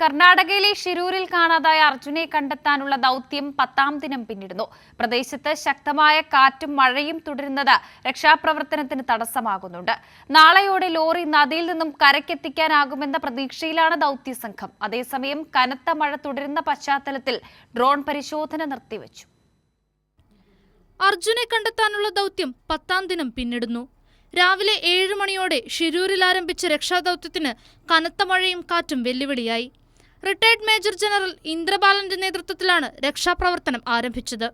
കർണാടകയിലെ ഷിരൂരിൽ കാണാതായ അർജുനെ കണ്ടെത്താനുള്ള ദൗത്യം പത്താം ദിനം പിന്നിടുന്നു. പ്രദേശത്ത് ശക്തമായ കാറ്റും മഴയും തുടരുന്നത് രക്ഷാപ്രവർത്തനത്തിന് തടസ്സമാകുന്നുണ്ട്. നാളെയോടെ ലോറി നദിയിൽ നിന്നും കരയ്ക്കെത്തിക്കാനാകുമെന്ന പ്രതീക്ഷയിലാണ് ദൗത്യ സംഘം. അതേസമയം കനത്ത മഴ തുടരുന്ന പശ്ചാത്തലത്തിൽ ഡ്രോൺ പരിശോധന നിർത്തിവച്ചു. അർജുനെ കണ്ടെത്താനുള്ള ദൗത്യം പത്താം ദിനം പിന്നിടുന്നു. രാവിലെ ഏഴ് മണിയോടെ ഷിരൂരിൽ ആരംഭിച്ച രക്ഷാദൌത്യത്തിന് കനത്ത മഴയും കാറ്റും വെല്ലുവിളിയായി. റിട്ടയർഡ് മേജർ ജനറൽ ഇന്ദ്രബാലന്റെ നേതൃത്വത്തിലാണ് രക്ഷാപ്രവർത്തനം ആരംഭിച്ചത്.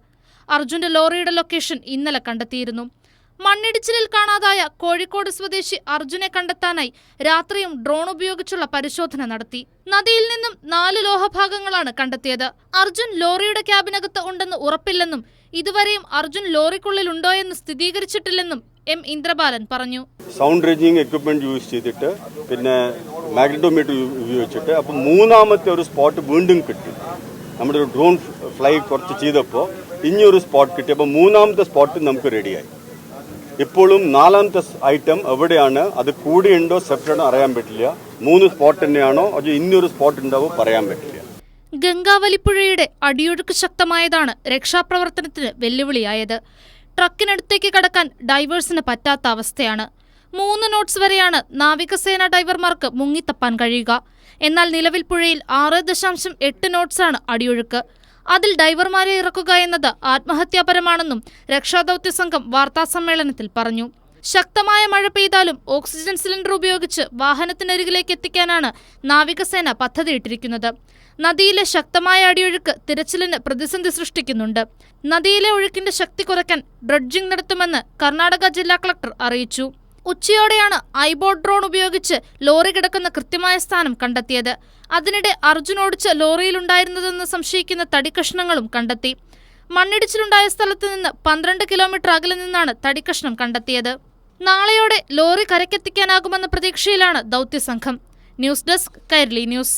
അർജുന്റെ ലോറിയുടെ ലൊക്കേഷൻ ഇന്നലെ കണ്ടെത്തിയിരുന്നു. മണ്ണിടിച്ചിലിൽ കാണാതായ കോഴിക്കോട് സ്വദേശി അർജുനെ കണ്ടെത്താനായി രാത്രിയും ഡ്രോൺ ഉപയോഗിച്ചുള്ള പരിശോധന നടത്തി. നദിയിൽ നിന്നും നാല് ലോഹഭാഗങ്ങളാണ് കണ്ടെത്തിയത്. അർജുൻ ലോറിയുടെ ക്യാബിനകത്ത് ഉണ്ടെന്ന് ഉറപ്പില്ലെന്നും ഇതുവരെയും അർജുൻ ലോറിക്കുള്ളിലുണ്ടോയെന്ന് സ്ഥിരീകരിച്ചിട്ടില്ലെന്നും എം ഇന്ദ്രബാലൻ പറഞ്ഞു. സൗണ്ട് റേഞ്ചിങ് എക്യുപ്മെന്റ് യൂസ് ചെയ്തിട്ട് പിന്നെ മാഗ്നറ്റോമീറ്റർ ഉപയോഗിച്ചിട്ട് അപ്പോൾ മൂന്നാമത്തെ ഒരു സ്പോട്ട് വീണ്ടും കിട്ടി. നമ്മുടെ ഒരു ഡ്രോൺ ഫ്ലൈ കുറച്ച് ചെയ്തപ്പോൾ ഇനിയൊരു സ്പോട്ട് കിട്ടി. അപ്പോൾ മൂന്നാമത്തെ സ്പോട്ട് നമുക്ക് റെഡിയായി ഇപ്പോഴും നാലാമത്തെ ഐറ്റം എവിടെയാണ്? അത് കൂടിയുണ്ടോ? സെപ്പറേറ്റ് അറിയാൻ പറ്റില്ല. മൂന്ന് സ്പോട്ട് തന്നെയാണോ? അത് ഇനിയൊരു സ്പോട്ട് ഉണ്ടാവോ? പറയാൻ പറ്റില്ല. ഗംഗാവലിപ്പുഴയുടെ അടിയൊഴുക്ക് ശക്തമായതാണ് രക്ഷാപ്രവർത്തനത്തിന് വെല്ലുവിളിയായത്. ട്രക്കിനടുത്തേക്ക് കടക്കാൻ ഡൈവേഴ്സിന് പറ്റാത്ത അവസ്ഥയാണ്. മൂന്ന് നോട്ട്സ് വരെയാണ് നാവികസേന ഡൈവർമാർക്ക് മുങ്ങിത്തപ്പാൻ കഴിയുക. എന്നാൽ നിലവിൽ പുഴയിൽ ആറ് ദശാംശം എട്ട് നോട്ട്സാണ് അടിയൊഴുക്ക്. അതിൽ ഡൈവർമാരെ ഇറക്കുക എന്നത് ആത്മഹത്യാപരമാണെന്നും രക്ഷാദൌത്യ സംഘം വാർത്താസമ്മേളനത്തിൽ പറഞ്ഞു. ശക്തമായ മഴ പെയ്താലും ഓക്സിജൻ സിലിണ്ടർ ഉപയോഗിച്ച് വാഹനത്തിനരികിലേക്ക് എത്തിക്കാനാണ് നാവികസേന പദ്ധതിയിട്ടിരിക്കുന്നത്. നദിയിലെ ശക്തമായ അടിയൊഴുക്ക് തിരച്ചിലിന് പ്രതിസന്ധി സൃഷ്ടിക്കുന്നുണ്ട്. നദിയിലെ ഒഴുക്കിന്റെ ശക്തി കുറയ്ക്കാൻ ഡ്രഡ്ജിംഗ് നടത്തുമെന്ന് കർണാടക ജില്ലാ കളക്ടർ അറിയിച്ചു. ഉച്ചയോടെയാണ് ഐബോട്ട് ഡ്രോൺ ഉപയോഗിച്ച് ലോറി കിടക്കുന്ന കൃത്യമായ സ്ഥാനം കണ്ടെത്തിയത്. അതിനിടെ അർജുൻ ഓടിച്ച ലോറിയിലുണ്ടായിരുന്നതെന്ന് സംശയിക്കുന്ന തടിക്കഷ്ണങ്ങളും കണ്ടെത്തി. മണ്ണിടിച്ചിലുണ്ടായ സ്ഥലത്ത് നിന്ന് പന്ത്രണ്ട് കിലോമീറ്റർ അകലെ നിന്നാണ് തടിക്കഷ്ണം കണ്ടെത്തിയത്. നാളെയോടെ ലോറി കരയ്ക്കെത്തിക്കാനാകുമെന്ന പ്രതീക്ഷയിലാണ് ദൗത്യസംഘം. News desk Kairali news.